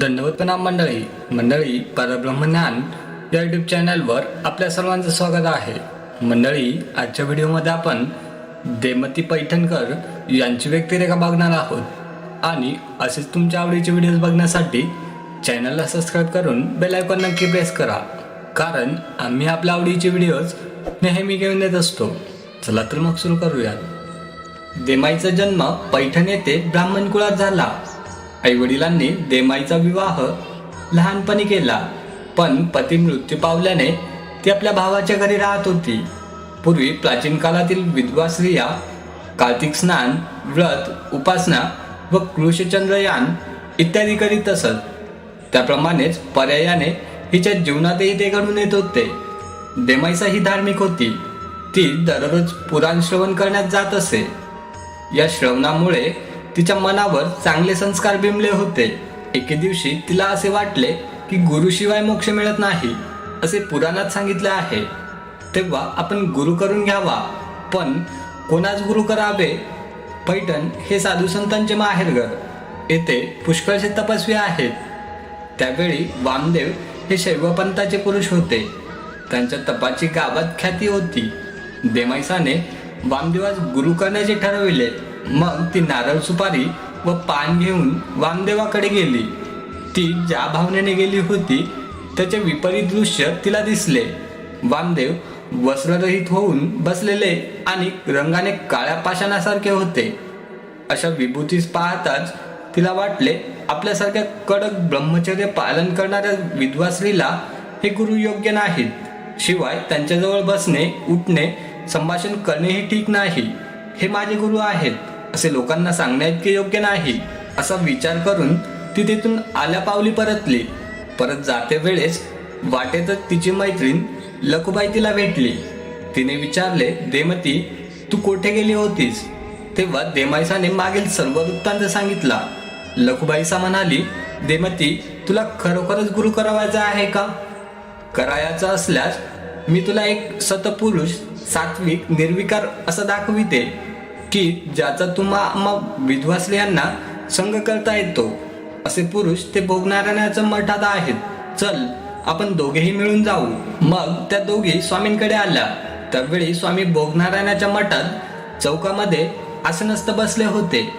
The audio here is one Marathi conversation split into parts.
दंडवत मंडळी. मंडळी परब्रह्मज्ञान या यूट्यूब चॅनलवर आपल्या सर्वांचं स्वागत आहे. मंडळी आजच्या व्हिडिओमध्ये आपण देमती पैठणकर यांची व्यक्तिरेखा बघणार आहोत. आणि असेच तुमच्या आवडीचे व्हिडिओज बघण्यासाठी चॅनलला सबस्क्राईब करून बेल आयकॉन नक्की प्रेस करा. कारण आम्ही आपल्या आवडीचे व्हिडिओज नेहमी घेऊन येत असतो. चला तर मग सुरू करूयात. देमाईचा जन्म पैठण येथे ब्राह्मण कुळात झाला. आईवडिलांनी देमाईचा विवाह लहानपणी केला. पण पती मृत्यू पावल्याने ती आपल्या भावाच्या घरी राहत होती. पूर्वी प्राचीन काळातील विधवा स्त्रिया कार्तिक स्नान व्रत उपासना व कृषचंद्रयान इत्यादी करीत असत. त्याप्रमाणेच पर्यायाने हिच्या जीवनातही ते घडून येत होते. देमाईसा ही धार्मिक होती. ती दररोज पुराण श्रवण करण्यात जात असे. या श्रवणामुळे तिच्या मनावर चांगले संस्कार बिंबले होते. एके दिवशी तिला असे वाटले की गुरुशिवाय मोक्ष मिळत नाही असे पुराणात सांगितले आहे. तेव्हा आपण गुरु करून घ्यावा पण कोणाच गुरु करावे? पैठण हे साधू संतांचे माहेरघर येथे पुष्कळसे तपस्वी आहेत. त्यावेळी वामदेव हे शैवपंथाचे पुरुष होते. त्यांच्या तपाची गावात ख्याती होती. देमाईसाने वामदेवास गुरु करण्याचे ठरविले. मग ती नारळ सुपारी व पान घेऊन वामदेवाकडे गेली. ती ज्या भावनेने गेली होती त्याचे विपरीत दृश्य तिला दिसले. वामदेव वस्त्ररहित होऊन बसलेले आणि रंगाने काळ्या पाषाणासारखे होते. अशा विभूतीस पाहताच तिला वाटले आपल्यासारख्या कडक ब्रह्मचर्य पालन करणाऱ्या विधवा स्त्रीला हे गुरु योग्य नाहीत. शिवाय त्यांच्याजवळ बसणे उठणे संभाषण करणेही ठीक नाही. हे माझे गुरु आहेत. असे लोकांना सांगण्याइतके योग्य नाही असा विचार करून ती तिथून आल्या पावली परतली. परत जाते वेळेस वाटेतच तिची मैत्रीण लखुबाई तिला भेटली. तिने विचारले देमती तू कोठे गेली होतीस? तेव्हा देमाईसाने मागील सर्व वृत्तांत सांगितला. लखुबाईसा म्हणाली देमती तुला खरोखरच गुरु करावायचा आहे का? करायचा असल्यास मी तुला एक सतपुरुष सात्विक निर्विकार असं दाखविते. की ज्याचा तुम्हा मग विधवा संग करता येतो. असे पुरुष ते भोगनारायणाच्या मठात आहेत. चल आपण दोघेही मिळून जाऊ. मग त्या दोघी स्वामींकडे आल्या. त्यावेळी स्वामी भोगनारायणाच्या मठात चौकामध्ये आसनस्थ बसले होते.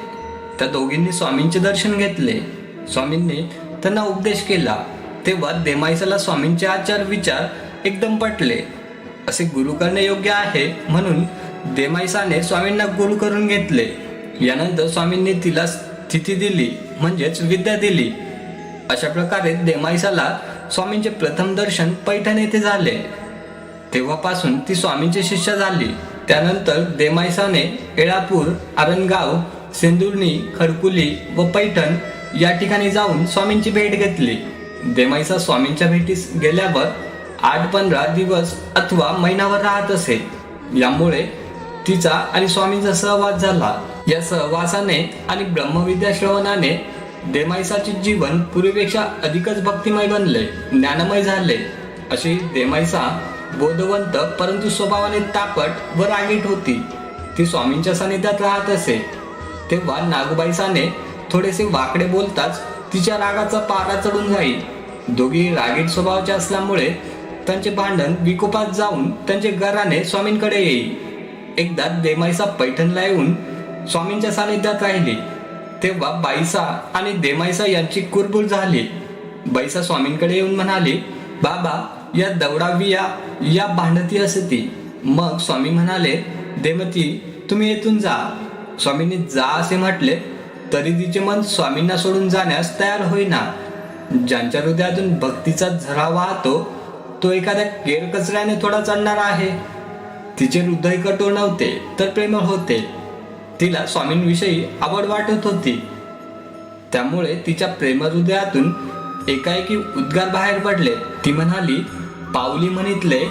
त्या दोघींनी स्वामींचे दर्शन घेतले. स्वामींनी त्यांना उपदेश केला. तेव्हा देमाईसाला स्वामींचे आचार विचार एकदम पटले. असे गुरु करणे योग्य आहे म्हणून देमाईसाने स्वामींना गुरु करून घेतले. यानंतर स्वामींनी तिला स्थिती दिली म्हणजेच विद्या दिली. अशा प्रकारे देमाईसाला स्वामींचे प्रथम दर्शन पैठण येथे झाले. तेव्हापासून ती स्वामींची शिष्य झाली. त्यानंतर देमाईसाने एळापूर आरणगाव सिंदुर्णी खडकुली व पैठण या ठिकाणी जाऊन स्वामींची भेट घेतली. देमाईसा स्वामींच्या भेटीस गेल्यावर आठ पंधरा दिवस अथवा महिनाभर राहत असे यामुळे तिचा आणि स्वामींचा सहवास झाला. या सहवासाने आणि ब्रह्मविद्या श्रवणाने देमाईसाचे जीवन पूर्वीपेक्षा अधिकच भक्तिमय बनले ज्ञानमय झाले. अशी देमाईसा बोधवंत परंतु स्वभावाने तापट व रागीट होती. ती स्वामींच्या सानिध्यात राहत असे. तेव्हा नागबाईसाने थोडेसे वाकडे बोलताच तिच्या रागाचा पारा चढून जाईल दोघी रागीट स्वभावाच्या असल्यामुळे त्यांचे भांडण विकोपात जाऊन त्यांचे घराने स्वामींकडे येईल एकदा देमाईसा पैठणला येऊन स्वामींच्या सानिध्यात राहिली. तेव्हा बाईसा आणि देमाईसा यांची कुरबुर झाली. बाईसा स्वामींकडे येऊन म्हणाली बाबा या दौडावी या या भांडती असती. मग स्वामी म्हणाले देमती तुम्ही येथून जा. स्वामींनी जा असे म्हटले तरी तिचे मन स्वामींना सोडून जाण्यास तयार होईना. ज्यांच्या हृदयातून भक्तीचा झरा वाहतो तो एखाद्या केरकचऱ्याने थोडा चढणार आहे. तिचे हृदय कठोर नव्हते तर प्रेमळ होते. तिला स्वामींविषयी आवड वाटत होती. त्यामुळे तिच्या प्रेम हृदयातून एकाएकी उद्गार बाहेर पडले. ती म्हणाली पावली म्हणितले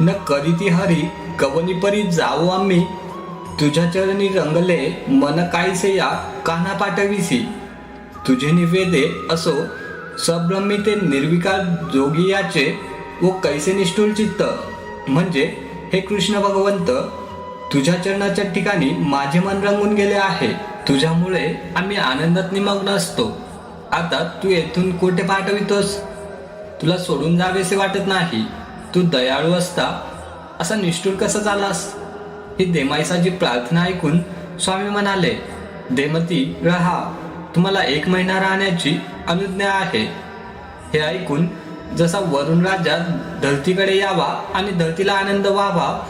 न करीती हरी कवनी परी जाऊ आम्ही. तुझ्या चरणी रंगले मन कायसे या कान्हा पाठविसी. तुझे निवेदे असो सब्रह्मी ते निर्विकार जोगियाचे व कैसे निष्ठुर चित्त? म्हणजे हे कृष्ण भगवंत तुझ्या चरणाच्या ठिकाणी माझे मन रंगून गेले आहे. तुझ्यामुळे आम्ही आनंदात निमग्न असतो. आता तू येथून कुठे पाठवितोस? तुला सोडून जावेसे वाटत नाही. तू दयाळू असता. असा निष्ठुल कसा झालास? ही देमाईसाची प्रार्थना ऐकून स्वामी म्हणाले देमती रहा. तुम्हाला एक महिना राहण्याची अनुज्ञा आहे. हे ऐकून जसा वरुण राजा धरतीकडे यावा आणि धरतीला आनंद व्हावा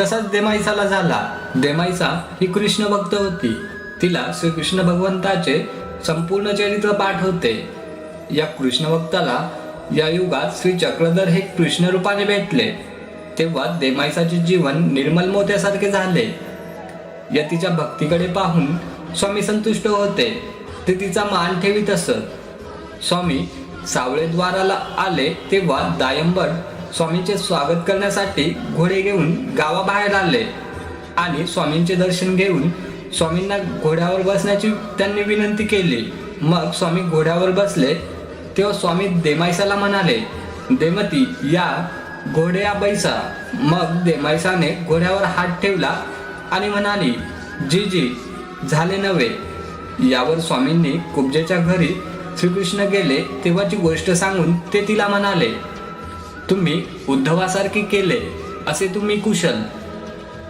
तसाच देमाईसाला झाला. देमाईसा ही कृष्ण भक्त होती. तिला श्रीकृष्ण भगवंताचे संपूर्ण चरित्र पाठ होते या कृष्ण भक्ताला या युगात श्री चक्रधर हे कृष्ण रूपाने भेटले. तेव्हा देमाईसाचे जीवन निर्मल मोत्यासारखे झाले. या तिच्या भक्तीकडे पाहून स्वामी संतुष्ट होते. ते तिचा मान ठेवीत असत. स्वामी सावळेद्वाराला आले तेव्हा दायंबर स्वामींचे स्वागत करण्यासाठी घोडे घेऊन गावाबाहेर आले आणि स्वामींचे दर्शन घेऊन स्वामींना घोड्यावर बसण्याची त्यांनी विनंती केली. मग स्वामी घोड्यावर बसले तेव्हा स्वामी देमाईसाला म्हणाले देमती या घोड्या बैसा. मग देमाईसाने घोड्यावर हात ठेवला आणि म्हणाली जी जी झाले नव्हे. यावर स्वामींनी कुब्जेच्या घरी श्रीकृष्ण गेले तेव्हाची गोष्ट सांगून ते तिला म्हणाले तुम्ही उद्धवासारखे केले असे तुम्ही कुशल.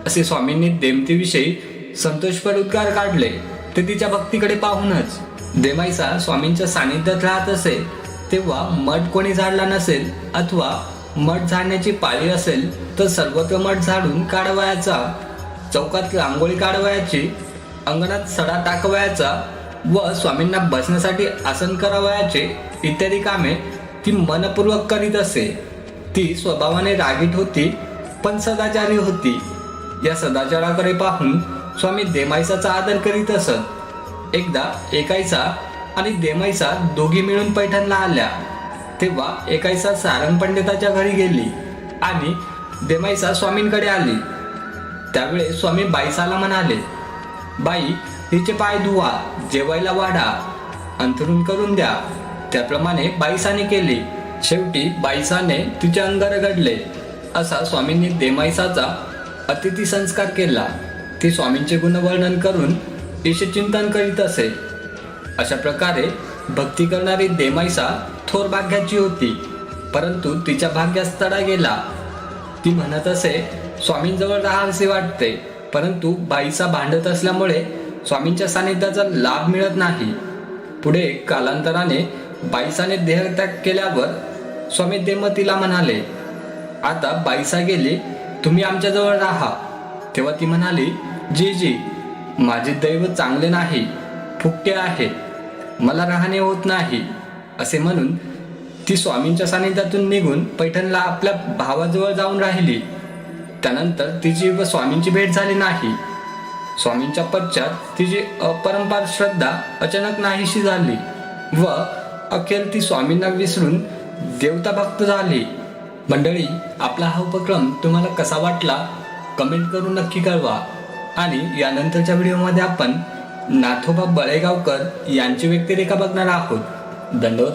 असे स्वामींनी देमतीविषयी संतोषपर उद्गार काढले. ते तिच्या भक्तीकडे पाहूनच देमाईसा स्वामींच्या सानिध्यात राहत असे तेव्हा मठ कोणी झाडला नसेल अथवा मठ झाडण्याची पाळी असेल तर सर्वत्र मठ झाडून काढवायचा चौकात रांगोळी काढवायची अंगणात सडा टाकवायचा व स्वामींना बसण्यासाठी आसन करावयाचे इत्यादी कामे ती मनपूर्वक करीत असे. ती स्वभावाने रागीट होती पण सदाचारी होती. या सदाचाराकडे पाहून स्वामी देमाईसाचा आदर करीत असत. एकदा एकाईसा आणि देमाईसा दोघी मिळून पैठणला आल्या. तेव्हा एकाईसा सारंग पंडिताच्या घरी गेली आणि देमाईसा स्वामींकडे आली. त्यावेळेस स्वामी बाईसाला म्हणाले बाई हिचे पाय धुवा जेवायला वाढा अंथरून करून द्या. त्याप्रमाणे बाईसाने केली. शेवटी बाईसाने तिचे अंग रगडले असा स्वामींनी देमाईसाचा अतिथी संस्कार केला. ती स्वामींचे गुणवर्णन करून चिंतन करीत असे. अशा प्रकारे भक्ती करणारी देमाईसा थोर भाग्याची होती. परंतु तिच्या भाग्यास तडा गेला. ती म्हणत असे स्वामींजवळ राहावेसे वाटते. परंतु बाईसा भांडत असल्यामुळे स्वामींच्या सानिध्याचा लाभ मिळत नाही. पुढे कालांतराने बाईसाने देहत्याग केल्यावर स्वामी देमतीला म्हणाले आता बाईसा गेली तुम्ही आमच्याजवळ राहा. तेव्हा ती म्हणाली जी जी माझे दैव चांगले नाही फुकटे आहे मला राहणे होत नाही. असे म्हणून ती स्वामींच्या सानिध्यातून निघून पैठणला आपल्या भावाजवळ जाऊन राहिली. त्यानंतर तिची व स्वामींची भेट झाली नाही. स्वामींच्या पश्चात तिची अपरंपार श्रद्धा अचानक नाहीशी झाली व अखेर ती स्वामींना विसरून देवता भक्त झाली. मंडळी आपला हा उपक्रम तुम्हाला कसा वाटला? कमेंट करून नक्की कळवा. आणि यानंतरच्या व्हिडिओमध्ये आपण नाथोबा बळेगावकर यांची व्यक्तिरेखा बघणार आहोत. दंडवत